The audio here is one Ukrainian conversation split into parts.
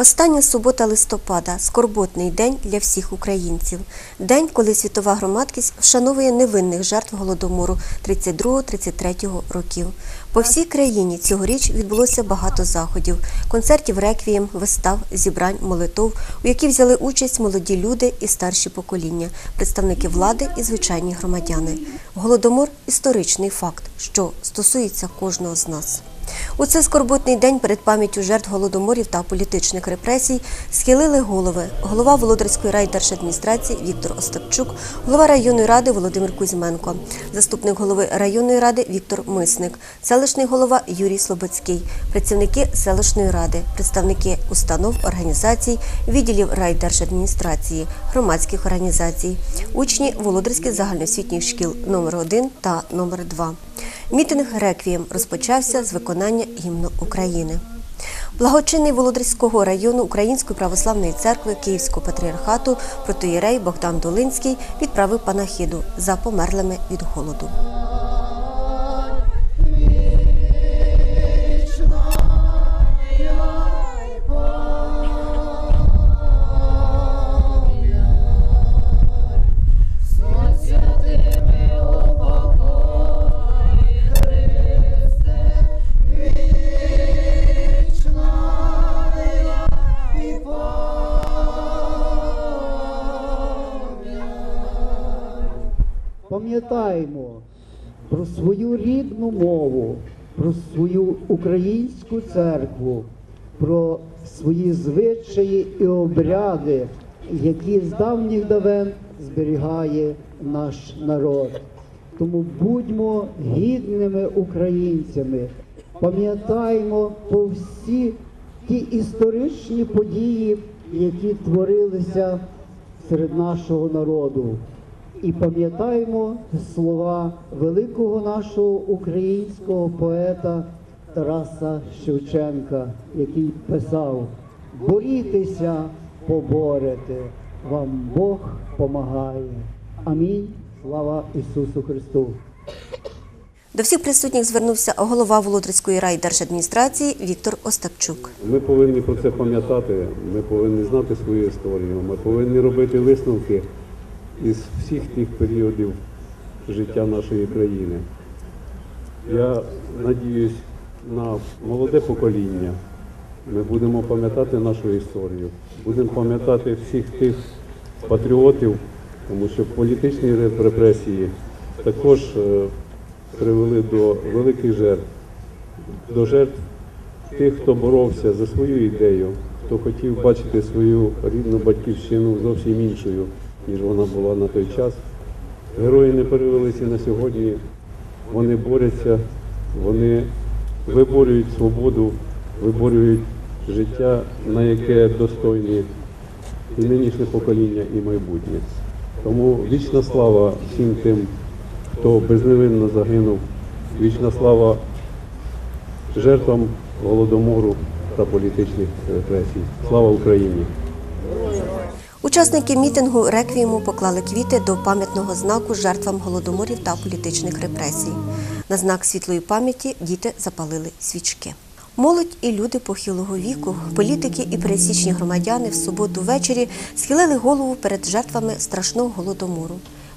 Остання субота листопада скорботний день для всіх українців. День, коли світова громадськість вшановує невинних жертв голодомору 32-33 років. По всій країні цьогоріч відбулося багато заходів: концертів реквієм, вистав, зібрань, молитов, у які взяли участь молоді люди і старші покоління, представники влади і звичайні громадяни. Голодомор історичний факт, що стосується кожного з нас. У цей скорботний день перед пам'яттю жертв голодоморів та політичних репресій схилили голови. Голова Володарської райдержадміністрації Віктор Остапчук, голова районної ради Володимир Кузьменко, заступник голови районної ради Віктор Мисник, селищний голова Юрій Слободський, працівники селищної ради, представники установ, організацій, відділів райдержадміністрації, громадських організацій, учні Володарських загальноосвітніх шкіл номер 1 та номер 2 Мітинг реквієм розпочався з виконання гімну України. Благочинний Володарського району Української православної церкви Київського патріархату протоєрей Богдан Долинський відправив панахіду за померлими від голоду. Пам'ятаємо про свою рідну мову, про свою українську церкву, про свої звичаї і обряди, які з давніх давен зберігає наш народ. Тому будьмо гідними українцями, пам'ятаємо про всі ті історичні події, які творилися серед нашого народу. І пам'ятаємо слова великого нашого українського поета Тараса Шевченка, який писав: борітеся, поборете, вам Бог помагає. Амінь. Слава Ісусу Христу! До всіх присутніх звернувся голова Володарської райдержадміністрації Віктор Остапчук. Ми повинні про це пам'ятати, ми повинні знати свою історію, ми повинні робити висновки із всіх тих періодів життя нашої країни. Я надіюсь на молоде покоління. Ми будемо пам'ятати нашу історію, будемо пам'ятати всіх тих патріотів, тому що політичні репресії також е, привели до великих жертв, до жертв тих, хто боровся за свою ідею, хто хотів бачити свою рідну батьківщину зовсім іншою, ніж вона була на той час. Герої не перевелися на сьогодні, вони борються, вони виборюють свободу, виборюють життя, на яке достойні і нинішнє покоління, і майбутнє. Тому вічна слава всім тим, хто безневинно загинув, вічна слава жертвам голодомору та політичних репресій. Слава Україні! Учасники мітингу реквієму поклали квіти до пам'ятного знаку жертвам голодоморів та політичних репресій. На знак світлої пам'яті діти запалили свічки. Молодь і люди похилого віку, політики і пересічні громадяни в суботу ввечері схилили голову перед жертвами страшного голодомору.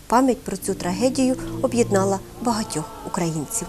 Пам'ять про цю трагедію об'єднала багатьох українців.